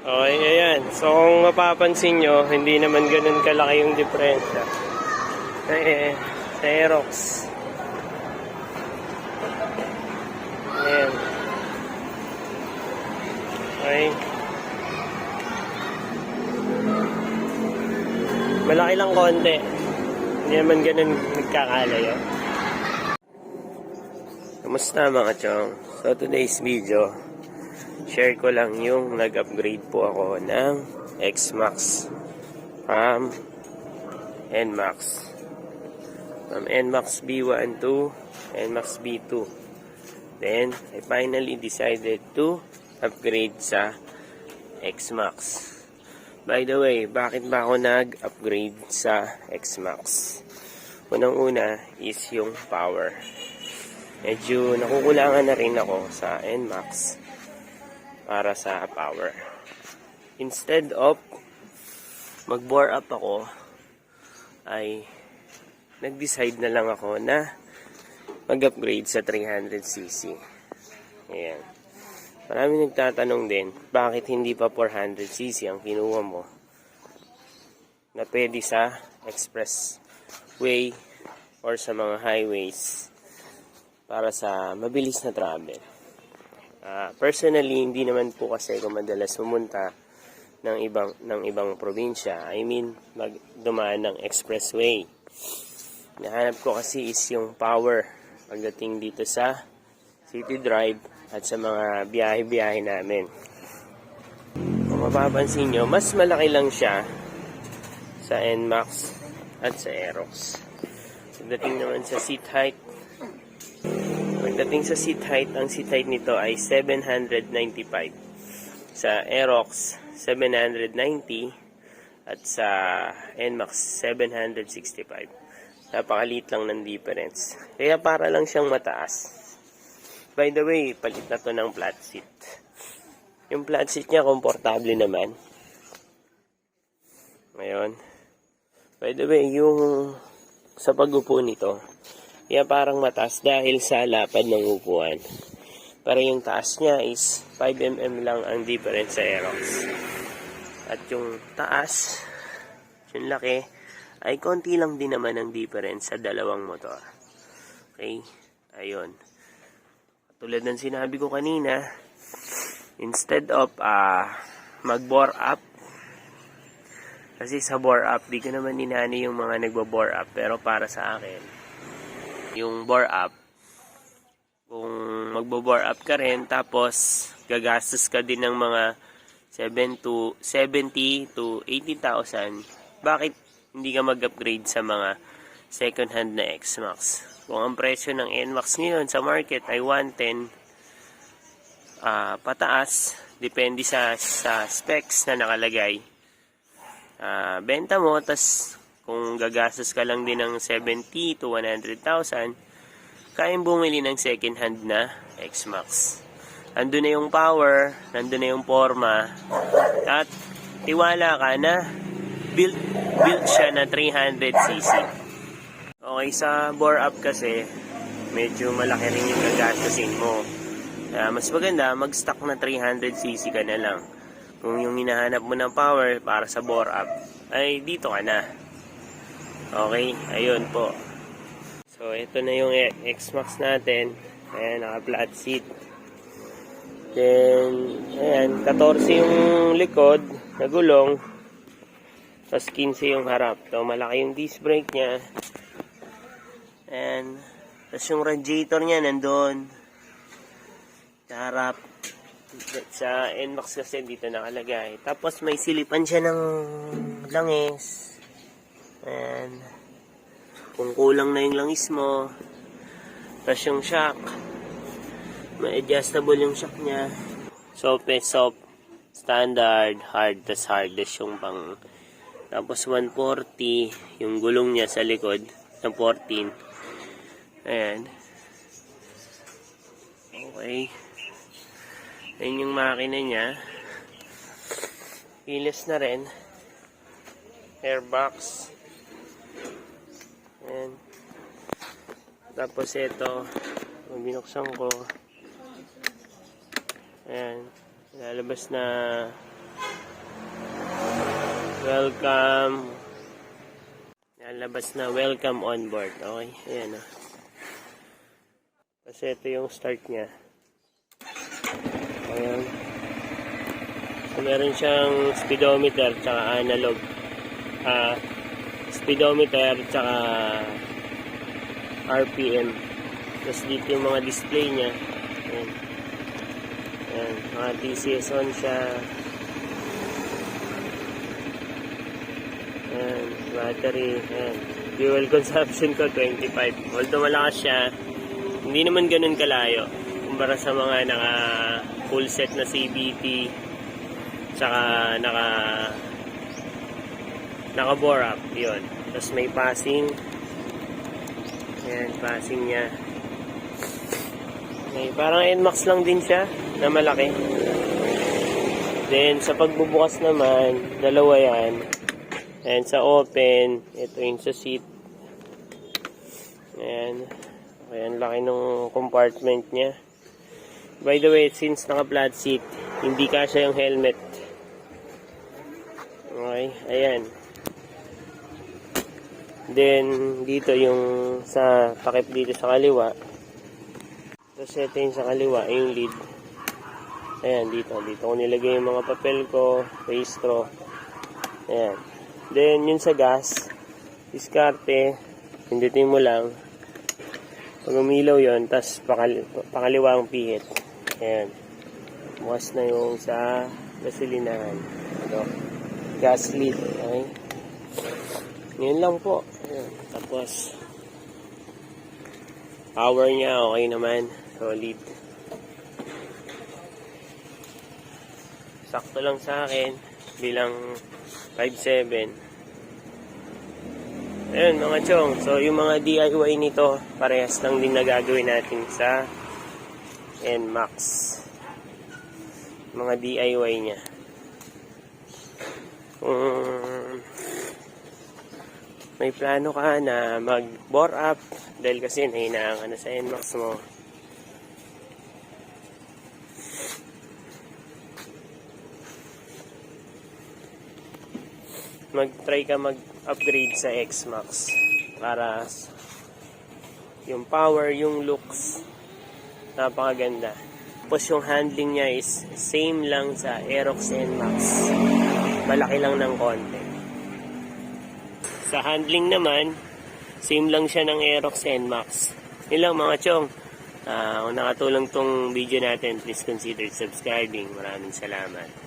Okay, ayan. So kung mapapansin nyo, hindi naman ganun kalaki yung diferensya. Eh, sa Aerox. Ayan. Okay. Malaki lang konti. Hindi naman ganun nagkakalayo. Kamusta mga chong? So today's video, share ko lang yung nag-upgrade po ako ng X-Max from NMAX. From NMAX B1 to NMAX B2. Then, I finally decided to upgrade sa X-Max. By the way, bakit ba ako nag-upgrade sa X-Max? Unang-una is yung power. Medyo nakukulangan na rin ako sa NMAX para sa power. Instead of mag-bore up ako, ay nag-decide na lang ako na mag-upgrade sa 300cc. Ayan. Marami nagtatanong din, bakit hindi pa 400cc ang kinuha mo na pwede sa expressway or sa mga highways para sa mabilis na travel. Ah, personally, hindi naman po kasi ako madalas pumunta ng ibang ng ibang probinsya. I mean, mag dumaan ng expressway. Nahanap ko kasi is yung power pagdating dito sa City Drive at sa mga biyahe-biyahe namin. Kung mapapansin nyo, mas malaki lang siya sa NMAX at sa Aerox. Pagdating naman sa seat height, Pagdating sa seat height, ang seat height nito ay 795. Sa Aerox, 790. At sa NMAX, 765. Napakaliit lang ng difference. Kaya para lang siyang mataas. By the way, palit na to ng flat seat. Yung flat seat niya, komportable naman. Ngayon. By the way, yung sa pag-upo nito, kaya parang mataas dahil sa lapad ng upuan. Para yung taas niya is 5mm lang ang difference sa Aerox. At yung taas, yung laki, ay konti lang din naman ang difference sa dalawang motor. Okay? Ayun. Tulad ng sinabi ko kanina, instead of uh, mag-bore up, kasi sa bore up, di ko naman inani yung mga nagbo-bore up, pero para sa akin, yung bore up, kung magbo-bore up ka rin, tapos gagastos ka din ng mga 7 to 70 to 80,000, bakit hindi ka mag-upgrade sa mga second hand na X-Max? Kung ang presyo ng NMAX ngayon sa market ay 110 ah pataas, depende sa, sa specs na nakalagay. Ah, benta mo, tas kung gagastos ka lang din ng 70 to 100,000, kayang bumili ng second hand na X-Max. Nandun na yung power, nandun na yung forma, at tiwala ka na built, built siya na 300cc. Okay, sa bore up kasi, medyo malaki rin yung gagastusin mo. Kaya mas maganda, mag-stock na 300cc ka na lang. Kung yung hinahanap mo ng power para sa bore up, ay dito ka na. Okay, ayun po. So, ito na yung X-Max natin. Ayan, naka-flat seat. Then, ayan, 14 yung likod na gulong. Tapos 15 yung harap. So, malaki yung disc brake niya. And, tapos yung radiator niya nandun. Sa harap. Sa NMAX kasi dito nakalagay. Tapos may silipan siya ng langis. And, kung kulang na yung langis mo, tapos yung shock, may adjustable yung shock niya. Soft eh, soft, standard, hard, tas hardest yung pang, tapos 140, yung gulong niya sa likod, ng 14. Ayan. Okay. Ayan yung makina niya. Pilis na rin. Airbox. Ayan. Tapos ito, kung binuksan ko, ayan, lalabas na welcome. Yan, labas na welcome on board. Okay, ayan o. Kasi ito yung start niya. Ayan. So, meron siyang speedometer tsaka analog. Ah, speedometer tsaka RPM. Tapos dito yung mga display niya. Ayan. Ayan. Mga DCS on siya. Ayan. Battery. Ayan. Fuel consumption ko 25. Although malakas siya, hindi naman ganun kalayo. Kumpara sa mga naka full set na CBT tsaka naka naka bore up. Yun. Tapos may passing. Ayan, passing niya. Okay, parang NMAX lang din siya na malaki. Then, sa pagbubukas naman, dalawa yan. And sa open, ito yung sa seat. Ayan. Okay, ang laki ng compartment niya. By the way, since naka-flat seat, hindi kasya yung helmet. Okay, ayan. Then, dito yung sa takip dito sa kaliwa. Tapos ito yung sa kaliwa, yung lid. Ayan, dito. Dito ko nilagay yung mga papel ko, registro. Ayan. Then, yun sa gas, diskarte, pindutin mo lang. Pag umilaw yun, tapos pakali, pakaliwa ang pihit. Ayan. Bukas na yung sa gasolinahan. Ito. Gas lid. Okay. Yun lang po. Ayan. Tapos, power niya, okay naman. Solid. Sakto lang sa akin. Bilang 5'7". Ayun mga chong. So yung mga DIY nito, parehas lang din na gagawin natin sa NMAX. Mga DIY niya. Kung may plano ka na mag-bore up dahil kasi nahinaan ka na sa NMAX mo. mag-try ka mag-upgrade sa X-Max para yung power, yung looks napakaganda. Tapos yung handling niya is same lang sa Aerox NMAX. Malaki lang ng konti. Sa handling naman, same lang siya ng Aerox NMAX. Yun lang mga chong. Ah, kung nakatulong tong video natin, please consider subscribing. Maraming salamat.